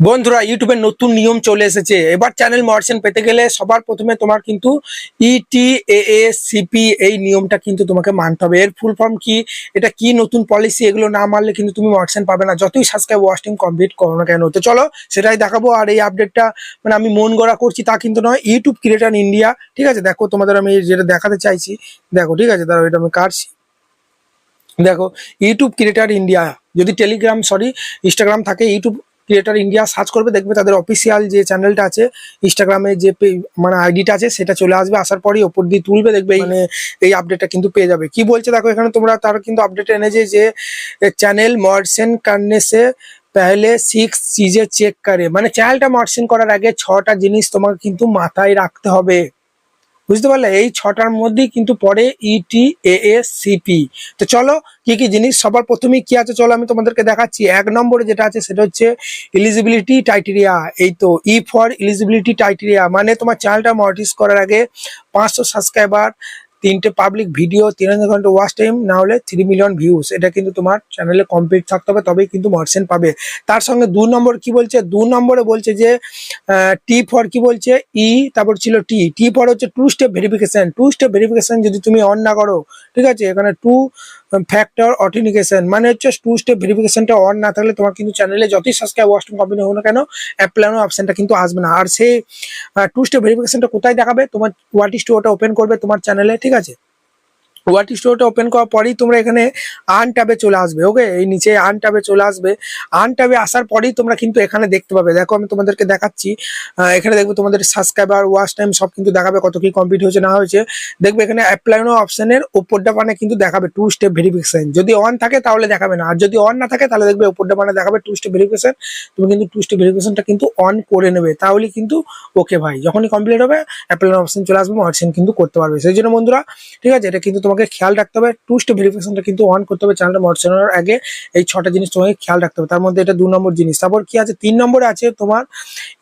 বন্ধুরা ইউটিউবের নতুন নিয়ম চলে এসেছে। এবার চ্যানেল মার্চেন্ট পেতে গেলে সবার প্রথমে তোমার কিন্তু E ইটি এ সিপি এই নিয়মটা কিন্তু তোমাকে মানতে হবে। এর ফুল ফর্ম কি? এটা কি নতুন পলিসি এগুলো না মানলে কিন্তু তুমি মার্চেন্ট পাবে না। যতই সাবস্ক্রাইব ওয়াচিং কমপ্লিট করো না কেন? তো চলো, সেটাই দেখাবো। আর এই আপডেটটা মানে আমি মন গড়া করছি তা কিন্তু নয়। ইউটিউব ক্রিয়েটার ইন্ডিয়া ঠিক আছে? দেখো, তোমাদের আমি যেটা দেখাতে চাইছি। দেখো, ঠিক আছে? দাঁড়াও, এটা আমি কাটছি। দেখো ইউটিউব ক্রিয়েটার ইন্ডিয়া যদি টেলিগ্রাম সরি ইনস্টাগ্রাম থাকে ইউটিউব ক্রিয়েটার ইন্ডিয়া সার্চ করবে, দেখবে তাদের অফিসিয়াল যে চ্যানেলটা আছে ইনস্টাগ্রামে যে মানে আইডিটা আছে, সেটা চলে আসবে, আসার পরই ওপর দিয়ে তুলবে, দেখবে মানে এই আপডেটটা কিন্তু পেয়ে যাবে। কি বলছে দেখো এখানে, তোমরা তার কিন্তু আপডেট এনেছে যে চ্যানেল মার্সেন কার্নেসে পেহলে সিক্স চিজে চেক করে। মানে চ্যানেলটা মার্সেন করার আগে ছটা জিনিস তোমাকে কিন্তু মাথায় রাখতে হবে। বুঝতে পারলে? এই ছটার মধ্যেই কিন্তু পড়ে ইটি এ এস সিপি তো চলো, কি কি জিনিস? সবার প্রথমেই কি আছে? চলো, আমি তোমাদেরকে দেখাচ্ছি। এক নম্বরে যেটা আছে, সেটা হচ্ছে এলিজিবিলিটি টাইটেরিয়া এই তো ই ফর এলিজিবিলিটি টাইটেরিয়া মানে তোমার চ্যানেলটা মনিটাইজ করার আগে পাঁচশো সাবস্ক্রাইবার তিনটে পাবলিক ভিডিও তিন হাজার ঘণ্টা ওয়াচ টাইম না হলে থ্রি মিলিয়ন ভিউজ এটা কিন্তু তোমার চ্যানেলে কমপ্লিট থাকতে হবে, তবেই কিন্তু মার্সেন পাবে। তার সঙ্গে দু নম্বর কি বলছে? দু নম্বরে বলছে যে টি ফর কি বলছে? ই তারপর ছিল টি টি ফর হচ্ছে two step verification two step verification যদি তুমি অন না করো, ঠিক আছে? এখানে টু ফ্যাক্টর অথেন্টিকেশন মানে হচ্ছে টু স্টেপ ভেরিফিকেশনটা অন না থাকলে তোমার কিন্তু চ্যানেলে যতই সাবস্ক্রাইব ওয়াচ কম্পানি হোক না কেন অ্যাপ্লানো অপশনটা কিন্তু আসবে না। আর সেই টু স্টেপ ভেরিফিকেশনটা কোথায় দেখাবে? তোমার ওয়াটিস টু ওটা ওপেন করবে তোমার চ্যানেলে ঠিক আছে? ওয়াট স্টোরটা ওপেন করার পরেই তোমরা এখানে আন ট্যাবে চলে আসবে ওকে এই নিচে আন ট্যাবে চলে আসবে। আন ট্যাবে আসার পরেই তোমরা কিন্তু এখানে দেখতে পাবে। দেখো, আমি তোমাদেরকে দেখাচ্ছি। এখানে দেখবে তোমাদের সাবস্ক্রাইবার ওয়াচ টাইম সব কিন্তু দেখাবে কত কি কমপ্লিট হয়েছে, না হয়েছে। দেখবে এখানে অ্যাপ্লাই নো অপশনের উপরটা মানে কিন্তু দেখাবে টু স্টেপ ভেরিফিকেশন যদি অন থাকে তাহলে দেখাবে না। আর যদি অন না থাকে তাহলে দেখবে উপরটা মানে দেখাবে টু স্টেপ ভেরিফিকেশন তুমি কিন্তু টু স্টেপ ভেরিফিকেশনটা কিন্তু অন করে নেবে। তাহলে কিন্তু ওকে ভাই। যখনই কমপ্লিট হবে অ্যাপ্লাই নো অপশন চলে আসবে মার্চেন্ট কিন্তু করতে পারবে। সেই জন্য বন্ধুরা, ঠিক আছে? এটা কিন্তু তোমাকে খেয়াল রাখতে হবে টু স্টেপ ভেরিফিকেশনটা কিন্তু অন করতে হবে চ্যানেলটা মর্চানোর আগে। এই ছটা জিনিস তোমাকে খেয়াল রাখতে হবে। তার মধ্যে এটা দু নম্বর জিনিস। তারপর কি আছে? তিন নম্বরে আছে তোমার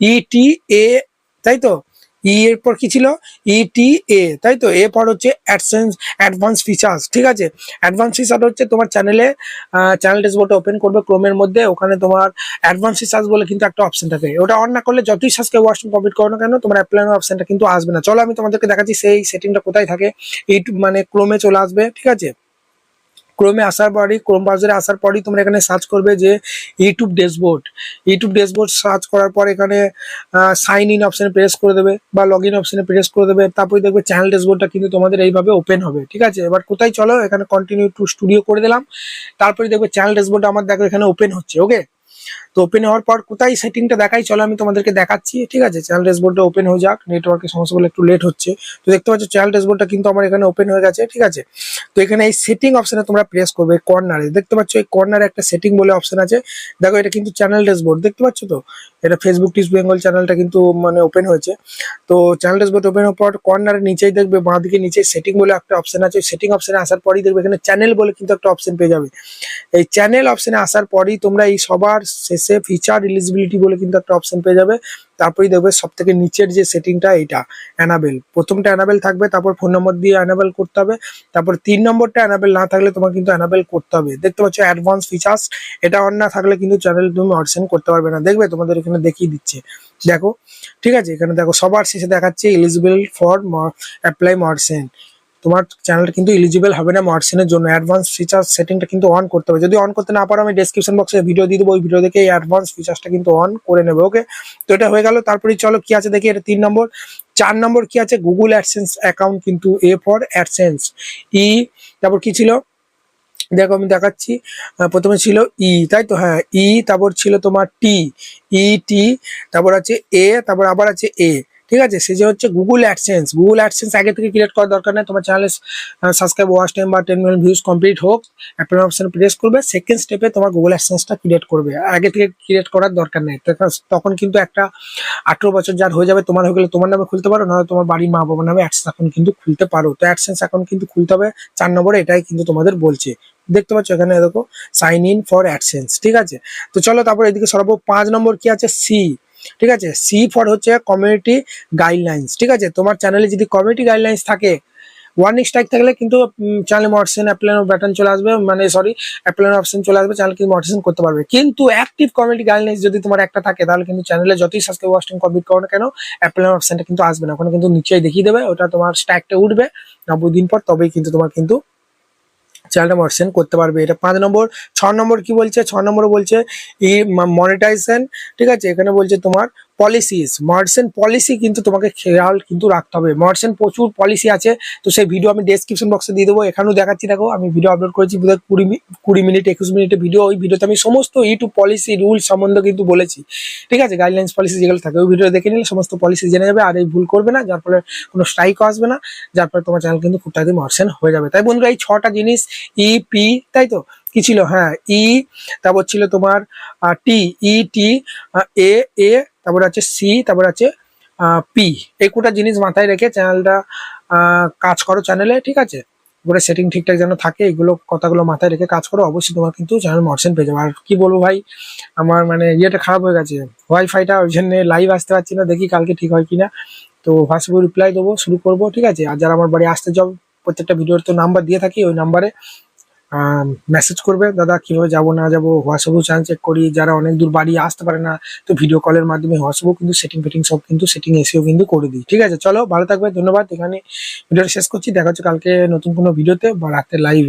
ইটিএ ইটি এ তাই তো? ই এর পর কি ছিল? E ইটি এ তাই তো? এ পর হচ্ছে অ্যাডসেন্স অ্যাডভান্স ফিচার্স ঠিক আছে? অ্যাডভান্স ফিচার হচ্ছে তোমার চ্যানেলে চ্যানেল ড্যাশবোর্ডে ওপেন করবে ক্রোমের মধ্যে, ওখানে তোমার অ্যাডভান্স ফিচার্স বলে কিন্তু একটা অপশন থাকে। ওটা অন না করলে যতই সাবস্ক্রাইব ওয়াচ কমপ্লিট করো না কেন, তোমার অ্যাপ্লাই অপশনটা কিন্তু আসবে না। চলো আমি তোমাদেরকে দেখাচ্ছি সেই সেটিংটা কোথায় থাকে। ইউটিউব মানে ক্রোমে চলে আসবে, ঠিক আছে? ক্রোমে আসার পরই ক্রোম ব্রাউজারে আসার পরই তোমরা এখানে সার্চ করবে যে YouTube dashboard YouTube dashboard search করার পর এখানে সাইন ইন অপশানে প্রেস করে দেবে বা লগ ইন অপশানে প্রেস করে দেবে। তারপরে দেখবে চ্যানেল ড্যাশবোর্ডটা কিন্তু তোমাদের এইভাবে ওপেন হবে, ঠিক আছে? এবার কোথায় চলো? এখানে কন্টিনিউ টু স্টুডিও করে দিলাম। তারপরে দেখবে চ্যানেল ড্যাশবোর্ডটা আমার দেখো এখানে ওপেন হচ্ছে ওকে তো ওপেন হওয়ার পর কোথায় সেটিংটা দেখাই, চলো আমি তোমাদেরকে দেখাচ্ছি। ঠিক আছে চ্যানেল ড্যাশবোর্ডটা ওপেন হয়ে যাক নেটওয়ার্কের সমস্যা বলে একটু লেট হচ্ছে। তো দেখতে পাচ্ছ চ্যানেল ড্যাশবোর্ডটা কিন্তু আমার এখানে ওপেন হয়ে গেছে, ঠিক আছে? তো এখানে এই সেটিং অপশনে তোমরা প্রেস করবে কর্নারে দেখতে পাচ্ছ, এই কর্নারে একটা সেটিং বলে অপশন আছে। দেখো, এটা কিন্তু চ্যানেল ড্যাশবোর্ড দেখতে পাচ্ছ তো? এটা ফেসবুক টিস বেঙ্গল চ্যানেলটা কিন্তু মানে ওপেন হয়েছে। তো চ্যানেল ড্যাশবোর্ড ওপেন হওয়ার পর কর্নারে নিচেই দেখবে বাঁ দিকে নিচে সেটিং বলে একটা অপশন আছে। সেটিং অপশনে আসার পরেই দেখবে এখানে চ্যানেল বলে কিন্তু একটা অপশন পেয়ে যাবে। এই চ্যানেল অপশনে আসার পরেই তোমরা এই সবার শেষে ফিচার এলিজিবিলিটি বলে কিন্তু একটা অপশন পেয়ে যাবে। তারপরেই দেখবে সব থেকে নিচের যে সেটিংটা এইটা অ্যানাবেল প্রথমটা অ্যানাবেল থাকবে, তারপর ফোন নম্বর দিয়ে অ্যানাবেল করতে হবে, তারপর তিন নম্বরটা অ্যানাবেল না থাকলে তোমার কিন্তু অ্যানাবেল করতে হবে। দেখতে পাচ্ছ অ্যাডভান্স ফিচার্স এটা অন না থাকলে কিন্তু চ্যানেল তুমি অর্সেন করতে পারবে না। দেখবে তোমাদের এখানে দেখিয়ে দিচ্ছে। দেখো, ঠিক আছে? এখানে দেখো, সবার শেষে দেখাচ্ছে এলিজিবল ফর অ্যাপ্লাই মার্সেন তোমার চ্যানেলটা কিন্তু এলিজিবল হবে না মার্সেনের জন্য। অ্যাডভান্স ফিচার্স সেটিংটা কিন্তু অন করতে হবে। যদি অন করতে না পারো, আমি ডেসক্রিপশন বক্সে ভিডিও দিয়ে দেবো। ওই ভিডিও দেখে এই অ্যাডভান্স ফিচার্সটা কিন্তু অন করে নেবে ওকে তো এটা হয়ে গেল। তারপরে চলো, কি আছে দেখি? এটা তিন নম্বর। চার নম্বর কি আছে? গুগল অ্যাডসেন্স অ্যাকাউন্ট কিন্তু এ ফর অ্যাডসেন্স ই তারপর কি ছিল? দেখো, আমি দেখাচ্ছি। প্রথমে ছিল ই তাই তো? হ্যাঁ ই তারপর ছিল তোমার টি ই টি তারপর আছে এ তারপর আবার আছে এ ঠিক আছে? সে যে হচ্ছে গুগল অ্যাডসেন্স গুগল অ্যাডসেন্স আগে থেকে ক্রিয়েট করার দরকার নেই। তোমার চ্যানেলে সাবস্ক্রাইব ওয়াচ টাইম বা টেন মিলিয়ন ভিউজ কমপ্লিট হোক অ্যাপ্লাই অপশন প্রেস করবে সেকেন্ড স্টেপে তোমার গুগল অ্যাডসেন্সটা ক্রিয়েট করবে। আগে থেকে ক্রিয়েট করার দরকার নেই। তখন- কিন্তু একটা আঠেরো বছর যার হয়ে যাবে, তোমার হয়ে গেলে তোমার নামে খুলতে পারো, নাহলে তোমার বাড়ির মা বাবার নামে অ্যাডসেন্স অ্যাকাউন্ট কিন্তু খুলতে পারো। তো অ্যাডসেন্স অ্যাকাউন্ট কিন্তু খুলতে হবে চার নম্বরে, এটাই কিন্তু তোমাদের বলছে। দেখতে পাচ্ছ এখানে দেখো সাইন ইন ফর অ্যাডসেন্স ঠিক আছে? তো চলো তারপর এদিকে সর্ব। পাঁচ নম্বর কি আছে? সি ঠিক আছে? সি ফর হচ্ছে কমিউনিটি গাইডলাইন্স ঠিক আছে? তোমার চ্যানেলে যদি কমিউনিটি গাইডলাইন্স থাকে ওয়ার্নিং স্ট্রাইক থাকলে কিন্তু চ্যানেল মডারেশন অ্যাপ্লাইন ব্যাটন চলে আসবে মানে সরি অ্যাপ্লাইন অপশন চলে আসবে চ্যানেল কিন্তু মডারেশন করতে পারবে। কিন্তু অ্যাক্টিভ কমিউনিটি গাইডলাইন্স যদি তোমার একটা থাকে, তাহলে কিন্তু চ্যানেলে যতই সাবস্ক্রাইব ওয়াস্টিং কমপ্লিট করো না কেন অ্যাপ্লাইন অপশনটা কিন্তু আসবে না। ওখানে কিন্তু নিচেই দেখিয়ে দেবে, ওটা তোমার স্ট্যাকটা উঠবে, নব্বই দিন পর, তবেই কিন্তু তোমার কিন্তু চ্যানেলটা মনিটাইজেশন করতে পারবে। এটা পাঁচ নম্বর, ছ নম্বর কি বলছে? ছ নম্বর বলছে ই মনিটাইজেশন ঠিক আছে? এখানে বলছে তোমার পলিসিস মডসেন পলিসি কিন্তু তোমাকে খেয়াল কিন্তু রাখতে হবে। মডসেন প্রচুর পলিসি আছে, তো সেই ভিডিও আমি ডেসক্রিপশন বক্সে দিয়ে দেবো, এখানেও দেখাচ্ছি, দেখো, আমি ভিডিও আপলোড করেছি বোধহয় কুড়ি কুড়ি মিনিট, একুশ মিনিটের ভিডিও ওই ভিডিওতে আমি সমস্ত ইউটিউব পলিসি রুল সম্বন্ধে কিন্তু বলেছি। ঠিক আছে গাইডলাইন্স পলিসি যেগুলো থাকে, ওই ভিডিও দেখে নিলে সমস্ত পলিসি জেনে যাবে, আর এই ভুল করবে না, যার ফলে কোনো স্ট্রাইকও আসবে না, যার ফলে তোমার চ্যানেল কিন্তু খুব তাড়াতাড়ি মডসেন হয়ে যাবে। তাই বন্ধুরা, এই ছটা জিনিস ই পি তাই তো? কি ছিল? হ্যাঁ ই তারপর ছিল তোমার টি ই টি এ এ তারপর আছে সি তারপর আছে পি এই কোটা জিনিস মাথায় রেখে চ্যানেলটা কাজ করো চ্যানেলে, ঠিক আছে? এগুলো সেটিং ঠিকঠাক যেন থাকে, এগুলো কথাগুলো মাথায় রেখে কাজ করো, অবশ্যই তোমার কিন্তু চ্যানেল মর্সেন পেয়ে যাবে। আর কি বলব ভাই, আমার মানে ইয়েটা খারাপ হয়ে গেছে। ওয়াইফাইটা ওই জন্য লাইভ আসতে পারছি না, দেখি কালকে ঠিক হয় কিনা। তো হোয়াটসঅ্যাপে রিপ্লাই দেবো, শুরু করব, ঠিক আছে? আর যারা আমার বাড়ি আসতে যাও প্রত্যেকটা ভিডিওর তো নাম্বার দিয়ে থাকি, ওই নাম্বারে মেসেজ করবে, দাদা, কীভাবে যাব, না যাব? হোয়াটসঅ্যাপও চ্যানেল চেক করি, যারা অনেক দূর বাড়ি আসতে পারে না, তো ভিডিও কলের মাধ্যমে হোয়াটসঅ্যাপও কিন্তু সেটিং ফেটিং সব কিন্তু সেটিং এসেও কিন্তু করে দিই। ঠিক আছে? চলো, ভালো থাকবে, ধন্যবাদ। এখানে ভিডিওটা শেষ করছি। দেখা হচ্ছে কালকে নতুন কোনো ভিডিওতে বা রাতে লাইভে